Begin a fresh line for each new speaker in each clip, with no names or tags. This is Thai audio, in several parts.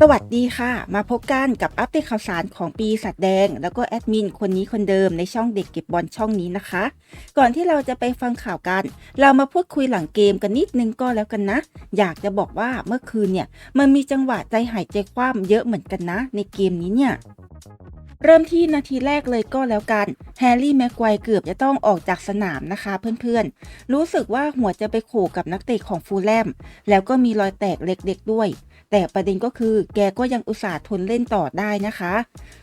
สวัสดีค่ะ มาพบกันกับอัปเดตข่าวสารของปีศาจแดง แล้วก็แอดมินคนนี้คนเดิมในช่องเด็กเก็บบอลช่องนี้นะคะ ก่อนที่เราจะไปฟังข่าวกัน เรามาพูดคุยหลังเกมกันนิดนึงก็แล้วกันนะ อยากจะบอกว่าเมื่อคืนเนี่ยมันมีจังหวะใจหายใจคว่ำเยอะเหมือนกันนะ ในเกมนี้เนี่ยเริ่มที่นาทีแรกเลยก็แล้วกัน แฮร์รี่แม็กไกว์เกือบจะต้องออกจากสนามนะคะเพื่อนๆ รู้สึกว่าหัวจะไปโขกกับนักเตะของฟูลแลม แล้วก็มีรอยแตกเล็กๆด้วย แต่ประเด็นก็คือแกก็ยังอุตส่าห์ทนเล่นต่อได้นะคะ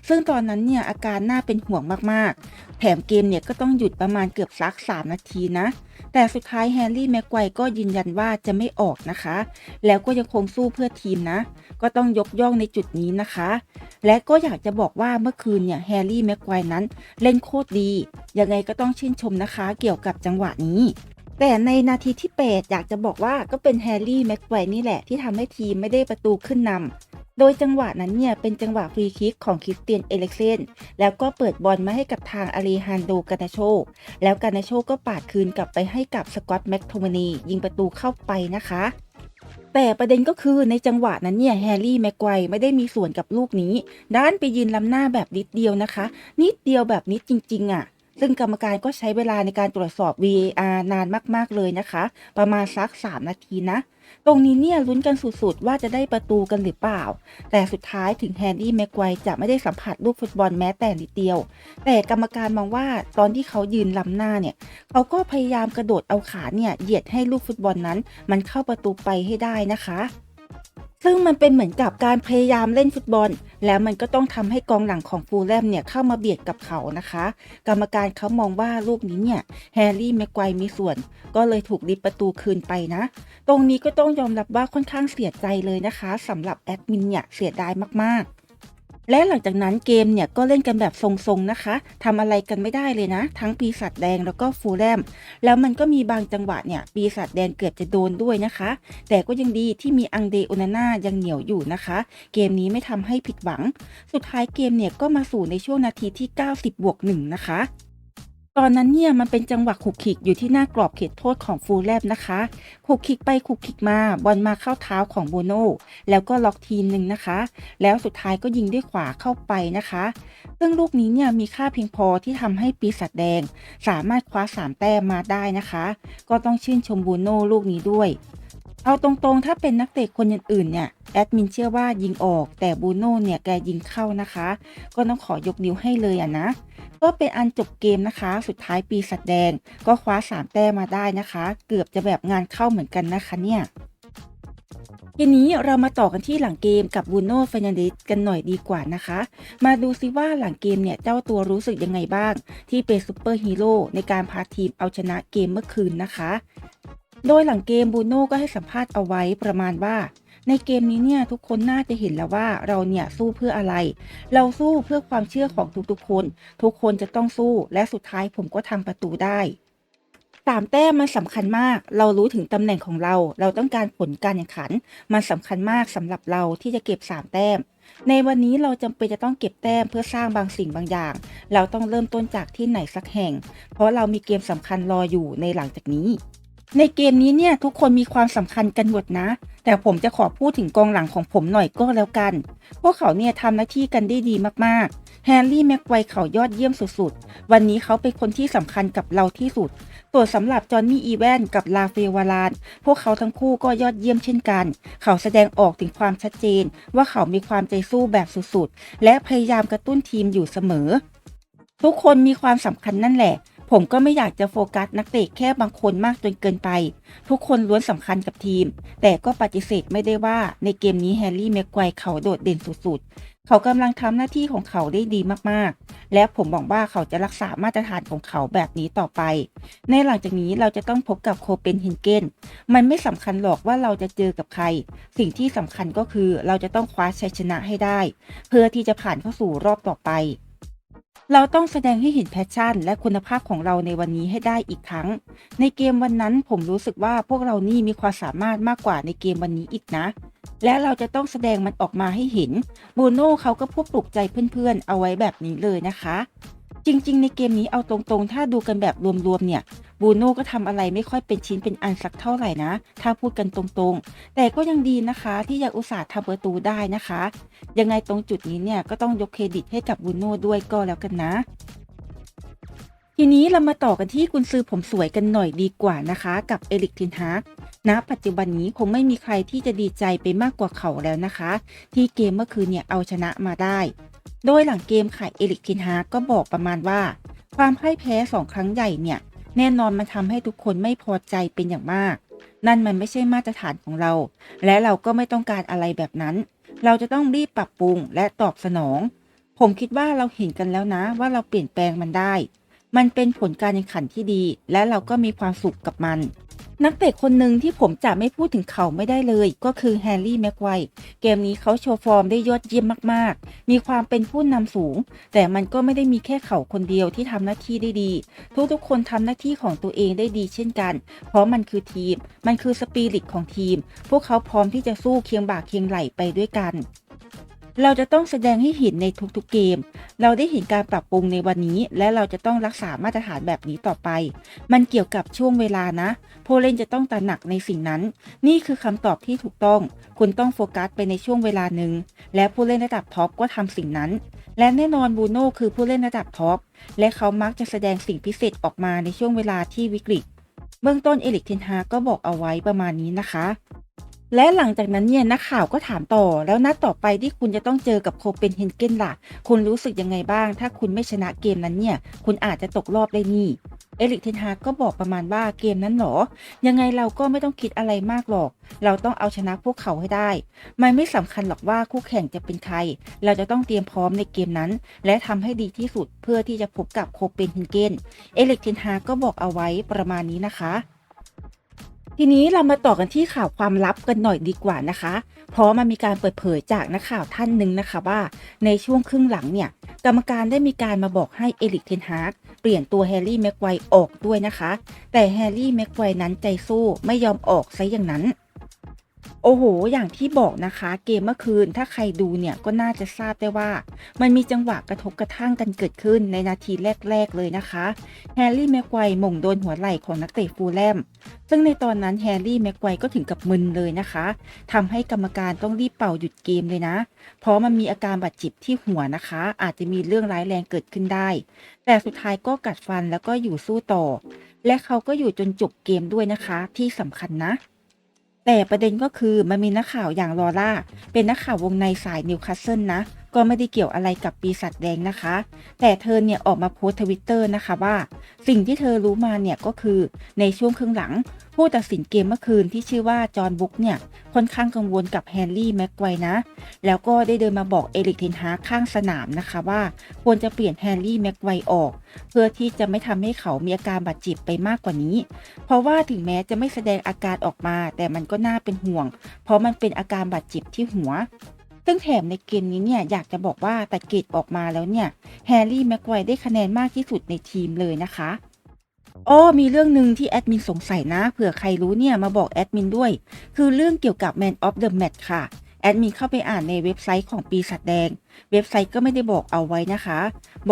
ซึ่งตอนนั้นเนี่ยอาการน่าเป็นห่วงมากๆ แถมเกมเนี่ยก็ต้องหยุดประมาณเกือบสัก 3 นาทีนะ แต่สุดท้ายแฮร์รี่แม็กไกวร์ก็ยืนยันว่าจะไม่ออกนะคะ แล้วก็ยังคงสู้เพื่อทีมนะ ก็ต้องยกย่องในจุดนี้นะคะ และก็อยากจะบอกว่าเมื่อคืนเนี่ยแฮร์รี่แม็กไกวร์นั้นเล่นโคตรดี ยังไงก็ต้องชื่นชมนะคะ เกี่ยวกับจังหวะนี้ แต่ในนาทีที่ 8 อยากจะบอกว่าก็เป็นแฮร์รี่แม็กไกว์นี่แหละที่ทำให้ทีมไม่ได้ประตูขึ้นนำโดยจังหวะนั้นเนี่ยเป็นจังหวะฟรีคิกของคริสเตียนเอเล็กเซนแล้วก็เปิดบอลมาให้กับทางอารีฮันโดกานาโชแล้วกานาโชก็ปาดคืนกลับไปให้กับสกอตแม็กโทมานียิงประตูเข้าไปนะคะแต่ประเด็นก็คือในจังหวะนั้นเนี่ยแฮร์รี่แม็กไกว์ไม่ได้มีส่วนกับลูกนี้ ด้านไปยืนล้ำหน้าแบบนิดเดียวนะคะ นิดเดียวแบบนิดจริง ๆอะ่ะ ซึ่งกรรมการก็ใช้เวลาในการตรวจสอบ VAR นานมาก ๆ เลยนะคะ ประมาณสัก 3 นาทีนะ ตรงนี้เนี่ยลุ้นกันสุด ๆ ว่าจะได้ประตูกันหรือเปล่า แต่สุดท้ายถึงแฮร์รี่แม็กไกวร์จะไม่ได้สัมผัสลูกฟุตบอลแม้แต่นิดเดียว แต่กรรมการมองว่าตอนที่เขายืนล้ำหน้าเนี่ย เขาก็พยายามกระโดดเอาขาเนี่ยเหยียดให้ลูกฟุตบอลนั้น มันเข้าประตูไปให้ได้นะคะ ซึ่งมันเป็นเหมือนกับการพยายามเล่นฟุตบอล แล้วมันก็ต้องทำให้กองหลังของฟูลแลมเนี่ยเข้ามาเบียดกับเขานะคะ กรรมการเขามองว่าลูกนี้เนี่ยแฮร์รี่แม็กไกวร์มีส่วน ก็เลยถูกริบประตูคืนไปนะ ตรงนี้ก็ต้องยอมรับว่าค่อนข้างเสียใจเลยนะคะสำหรับแอดมินเนี่ยเสียดายมากๆ และหลังจากนั้นเกมเนี่ยก็เล่นกันแบบทรงๆนะคะทำอะไรกันไม่ได้เลยนะ ทั้งปีศาจแดงแล้วก็ฟูลแลม แล้วมันก็มีบางจังหวะเนี่ยปีศาจแดงเกือบจะโดนด้วยนะคะ แต่ก็ยังดีที่มีอังเดโอนาน่ายังเหนียวอยู่นะคะ เกมนี้ไม่ทำให้ผิดหวัง สุดท้ายเกมเนี่ยก็มาสู่ในช่วงนาทีที่ 90บวกหนึ่งนะคะ ตอนนั้นเนี่ยมันเป็นจังหวะขุกขิกอยู่ที่หน้ากรอบเขตโทษของฟูลแลบนะคะขุกขิกไปขุกขิกมาบอลมาเข้าเท้าของโบโน่แล้วก็ล็อกทีมหนึ่งนะคะ แล้วสุดท้ายก็ยิงด้วยขวาเข้าไปนะคะ ซึ่งลูกนี้เนี่ยมีค่าเพียงพอที่ทำให้ปีศาจแดง สามารถคว้าสามแต้มมาได้นะคะ ก็ต้องชื่นชมบูโน่ลูกนี้ด้วยเอาตรงๆ ถ้าเป็นนักเตะคนอื่นๆ เนี่ย แอดมินเชื่อว่ายิงออก แต่บูโน่เนี่ย แกยิงเข้านะคะ ก็ต้องขอยกนิ้วให้เลยอะนะ ก็เป็นอันจบเกมนะคะ สุดท้ายปีศาจแดง ก็คว้าสามแต้มมาได้นะคะ เกือบจะแบบงานเข้าเหมือนกันนะคะเนี่ยทีนี้เรามาต่อกันที่หลังเกมกับบูโน่เฟนันเดสกันหน่อยดีกว่านะคะ มาดูซิว่าหลังเกมเนี่ยเจ้าตัวรู้สึกยังไงบ้าง ที่เป็นซูเปอร์ฮีโร่ในการพาทีมเอาชนะเกมเมื่อคืนนะคะ โดยหลังเกมบูโน่ก็ให้สัมภาษณ์เอาไว้ประมาณว่า ในเกมนี้เนี่ยทุกคนน่าจะเห็นแล้วว่าเราเนี่ยสู้เพื่ออะไร เราสู้เพื่อความเชื่อของทุกๆคน ทุกคนจะต้องสู้และสุดท้ายผมก็ทำประตูได้สามแต้มมันสำคัญมาก เรารู้ถึงตำแหน่งของเรา เราต้องการผลการแข่งขัน มันสำคัญมากสำหรับเราที่จะเก็บสามแต้ม ในวันนี้เราจำเป็นจะต้องเก็บแต้มเพื่อสร้างบางสิ่งบางอย่าง เราต้องเริ่มต้นจากที่ไหนสักแห่ง เพราะเรามีเกมสำคัญรออยู่ในหลังจากนี้ ในเกมนี้เนี่ยทุกคนมีความสำคัญกันหมดนะ แต่ผมจะขอพูดถึงกองหลังของผมหน่อยก็แล้วกัน พวกเขาเนี่ยทำหน้าที่กันได้ดีมากๆ แฮร์รี่แม็กไวร์เขายอดเยี่ยมสุดๆ วันนี้เขาเป็นคนที่สำคัญกับเราที่สุดส่วนสำหรับจอห์นนี่อีแวนกับลาเฟวาราน พวกเขาทั้งคู่ก็ยอดเยี่ยมเช่นกัน เขาแสดงออกถึงความชัดเจน ว่าเขามีความใจสู้แบบสุดๆ และพยายามกระตุ้นทีมอยู่เสมอทุกคนมีความสำคัญนั่นแหละ ผมก็ไม่อยากจะโฟกัสนักเตะแค่บางคนมากจนเกินไป ทุกคนล้วนสำคัญกับทีม แต่ก็ปฏิเสธไม่ได้ว่าในเกมนี้แฮร์รี่แม็กไกวร์เขาโดดเด่นสุดๆ เขากำลังทำหน้าที่ของเขาได้ดีมากๆ และผมบอกว่าเขาจะรักษามาตรฐานของเขาแบบนี้ต่อไป ในหลังจากนี้เราจะต้องพบกับโคเปนเฮนเกนมันไม่สำคัญหรอกว่าเราจะเจอกับใคร สิ่งที่สำคัญก็คือเราจะต้องคว้าชัยชนะให้ได้ เพื่อที่จะผ่านเข้าสู่รอบต่อไป เราต้องแสดงให้เห็นแพชชั่น และคุณภาพของเราในวันนี้ให้ได้อีกครั้ง ในเกมวันนั้นผมรู้สึกว่าพวกเรานี่มีความสามารถมากกว่าในเกมวันนี้อีกนะ และเราจะต้องแสดงมันออกมาให้เห็นบูโน่เขาก็พูดปลุกใจเพื่อนๆ เอาไว้แบบนี้เลยนะคะ จริงๆ ในเกมนี้เอาตรงๆ ถ้าดูกันแบบรวมๆเนี่ย บูโน่ก็ทำอะไรไม่ค่อยเป็นชิ้นเป็นอันสักเท่าไหร่นะ ถ้าพูดกันตรงๆ แต่ก็ยังดีนะคะที่ยังอุตส่าห์ทำประตูได้นะคะ ยังไงตรงจุดนี้เนี่ยก็ต้องยกเครดิตให้กับบูโน่ด้วยก็แล้วกันนะทีนี้เรามาต่อกันที่กุนซือผมสวยกันหน่อยดีกว่านะคะ กับเอริกทินฮาร์กณปัจจุบันนี้คงไม่มีใครที่จะดีใจไปมากกว่าเขาแล้วนะคะ ที่เกมเมื่อคืนเนี่ยเอาชนะมาได้ โดยหลังเกมค่ะเอริกทินฮาร์กก็บอกประมาณว่า ความพ่ายแพ้สองครั้งใหญ่เนี่ย แน่นอนมันทำให้ทุกคนไม่พอใจเป็นอย่างมาก นั่นมันไม่ใช่มาตรฐานของเรา และเราก็ไม่ต้องการอะไรแบบนั้น เราจะต้องรีบปรับปรุงและตอบสนอง ผมคิดว่าเราเห็นกันแล้วนะว่าเราเปลี่ยนแปลงมันได้ มันเป็นผลการแข่งขันที่ดี และเราก็มีความสุขกับมัน นักเตะคนหนึ่งที่ผมจะไม่พูดถึงเขาไม่ได้เลย ก็คือแฮร์รี่แม็กไวร์เกมนี้เขาโชว์ฟอร์มได้ยอดเยี่ยมมากๆ มีความเป็นผู้นำสูง แต่มันก็ไม่ได้มีแค่เขาคนเดียวที่ทำหน้าที่ได้ดี ทุกๆคนทำหน้าที่ของตัวเองได้ดีเช่นกัน เพราะมันคือทีม มันคือสปิริตของทีม พวกเขาพร้อมที่จะสู้เคียงบ่าเคียงไหลไปด้วยกัน เราจะต้องแสดงให้เห็นในทุกๆเกม เราได้เห็นการปรับปรุงในวันนี้ และเราจะต้องรักษามาตรฐานแบบนี้ต่อไป มันเกี่ยวกับช่วงเวลานะ ผู้เล่นจะต้องตระหนักในสิ่งนั้น นี่คือคำตอบที่ถูกต้อง คุณต้องโฟกัสไปในช่วงเวลาหนึ่ง และผู้เล่นระดับท็อปก็ทำสิ่งนั้น และแน่นอนบูโน่คือผู้เล่นระดับท็อป และเขามักจะแสดงสิ่งพิเศษออกมาในช่วงเวลาที่วิกฤต เบื้องต้นเอลิกเทนฮาก็บอกเอาไว้ประมาณนี้นะคะ และหลังจากนั้นเนี่ยนักข่าวก็ถามต่อแล้วนัดต่อไปที่คุณจะต้องเจอกับโคเปนเฮนเกนล่ะ คุณรู้สึกยังไงบ้าง ถ้าคุณไม่ชนะเกมนั้นเนี่ย คุณอาจจะตกรอบได้นี่ เอลิกเทนฮาก็บอกประมาณว่าเกมนั้นหรอ ยังไงเราก็ไม่ต้องคิดอะไรมากหรอก เราต้องเอาชนะพวกเขาให้ได้ มันไม่สำคัญหรอกว่าคู่แข่งจะเป็นใคร เราจะต้องเตรียมพร้อมในเกมนั้น และทำให้ดีที่สุดเพื่อที่จะพบกับโคเปนเฮนเกน เอลิกเทนฮาก็บอกเอาไว้ประมาณนี้นะคะ ทีนี้เรามาต่อกันที่ข่าวความลับกันหน่อยดีกว่านะคะ เพราะมันมีการเปิดเผยจากนักข่าวท่านหนึ่งนะคะว่า ในช่วงครึ่งหลังเนี่ย กรรมการได้มีการมาบอกให้เอลิกเทนฮาร์กเปลี่ยนตัวแฮร์รี่แม็กไกวร์ออกด้วยนะคะ แต่แฮร์รี่แม็กไกวร์นั้นใจสู้ไม่ยอมออกซะอย่างนั้น โอ้โห อย่างที่บอกนะคะ เกมเมื่อคืนถ้าใครดูเนี่ยก็น่าจะทราบได้ว่า มันมีจังหวะกระทบกระทั่งกันเกิดขึ้นในนาทีแรก ๆ เลยนะคะ แฮร์รี่แม็กไกวร์มงโดนหัวไหล่ของนักเตะฟูลแลม ซึ่งในตอนนั้นแฮร์รี่แม็กไกว์ก็ถึงกับมึนเลยนะคะทำให้กรรมการต้องรีบเป่าหยุดเกมเลยนะ เพราะมันมีอาการบาดเจ็บที่หัวนะคะ อาจจะมีเรื่องร้ายแรงเกิดขึ้นได้ แต่สุดท้ายก็กัดฟันแล้วก็อยู่สู้ต่อ และเขาก็อยู่จนจบเกมด้วยนะคะ ที่สำคัญนะ แต่ประเด็นก็คือมันมีนักข่าวอย่างลอร่า เป็นนักข่าววงในสายนิวคาสเซิลนะ ก็ไม่ได้เกี่ยวอะไรกับปีศาจแดงนะคะ แต่เธอเนี่ยออกมาโพสทวิตเตอร์นะคะว่า สิ่งที่เธอรู้มาเนี่ยก็คือในช่วงครึ่งหลัง ผู้ตัดสินเกมเมื่อคืนที่ชื่อว่าจอห์นบุ๊กเนี่ยค่อนข้างกังวลกับแฮร์รี่แม็กไกว์นะ แล้วก็ได้เดินมาบอกเอริกเทนฮาข้างสนามนะคะว่าควรจะเปลี่ยนแฮร์รี่แม็กไกว์ออก เพื่อที่จะไม่ทำให้เขามีอาการบาดเจ็บไปมากกว่านี้ เพราะว่าถึงแม้จะไม่แสดงอาการออกมา แต่มันก็น่าเป็นห่วง เพราะมันเป็นอาการบาดเจ็บที่หัว ซึ่งแถมในเกมนี้เนี่ยอยากจะบอกว่าแต่เกตออกมาแล้วเนี่ยแฮร์รี่แม็กไกวรได้คะแนนมากที่สุดในทีมเลยนะคะอ้อมีเรื่องหนึ่งที่แอดมินสงสัยนะเผื่อใครรู้เนี่ยมาบอกแอดมินด้วย คือเรื่องเกี่ยวกับ Man of the Match ค่ะแอดมินเข้าไปอ่านในเว็บไซต์ของปีศาจแดง เว็บไซต์ก็ไม่ได้บอกเอาไว้นะคะ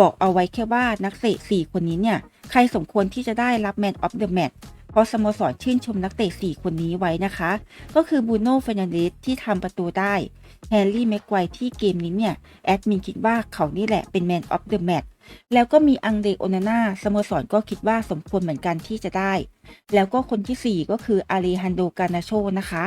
บอกเอาไว้แค่ว่านักเตะ4คนนี้เนี่ย ใครสมควรที่จะได้รับ Man of the Match เพราะสโมสรชื่นชมนักเตะ 4 คนนี้ไว้นะคะ ก็คือบูโน่เฟรนันเดสที่ทำประตูได้ แฮร์รี่แม็กไกวร์ที่เกมนี้เนี่ย แอดมินคิดว่าเขานี่แหละเป็น Man of the Match แล้วก็มีอังเดโอนาน่าสโมสรก็คิดว่าสมควรเหมือนกันที่จะได้ แล้วก็คนที่ 4 ก็คืออารีฮันโดกานาโชนะคะ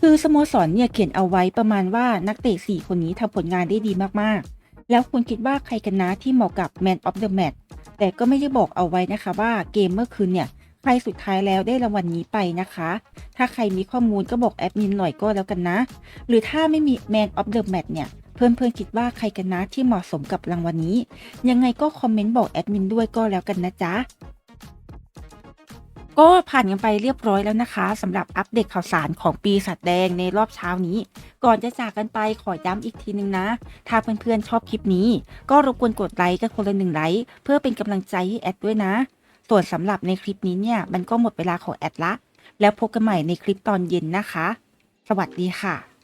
คือสโมสรเนี่ยเขียนเอาไว้ประมาณว่านักเตะ 4 คนนี้ทำผลงานได้ดีมากๆ แล้วคุณคิดว่าใครกันนะที่เหมาะกับ Man of the Match แต่ก็ไม่ได้บอกเอาไว้นะคะว่าเกมเมื่อคืนเนี่ย รสุดท้ายแล้วได้รางวัลนนี้ไปนะคะ ถ้าใครมีข้อมูลก็บอกแอดมินหน่อยก็แล้วกันนะ หรือถ้าไม่มี Man of the Match เนี่ยเพื่อนๆคิดว่าใครกันนะที่เหมาะสมกับรางวัลนนี้ ยังไงก็คอมเมนต์บอกแอดมินด้วยก็แล้วกันนะจ๊ะก็ผ่านกันไปเรียบร้อยแล้วนะคะสำหรับอัปเดตข่าวสารของปีศาจแดงในรอบเช้านี้ ก่อนจะจากกันไปขอย้ำอีกทีนึงนะ ถ้าเพื่อนๆชอบคลิปนี้ ก็รบกวนกดไลค์กันคนละหนึ่งไลค์เพื่อเป็นกำลังใจให้แอดด้วยนะ ส่วนสำหรับในคลิปนี้เนี่ย มันก็หมดเวลาของแอดละ แล้วพบกันใหม่ในคลิปตอนเย็นนะคะ สวัสดีค่ะ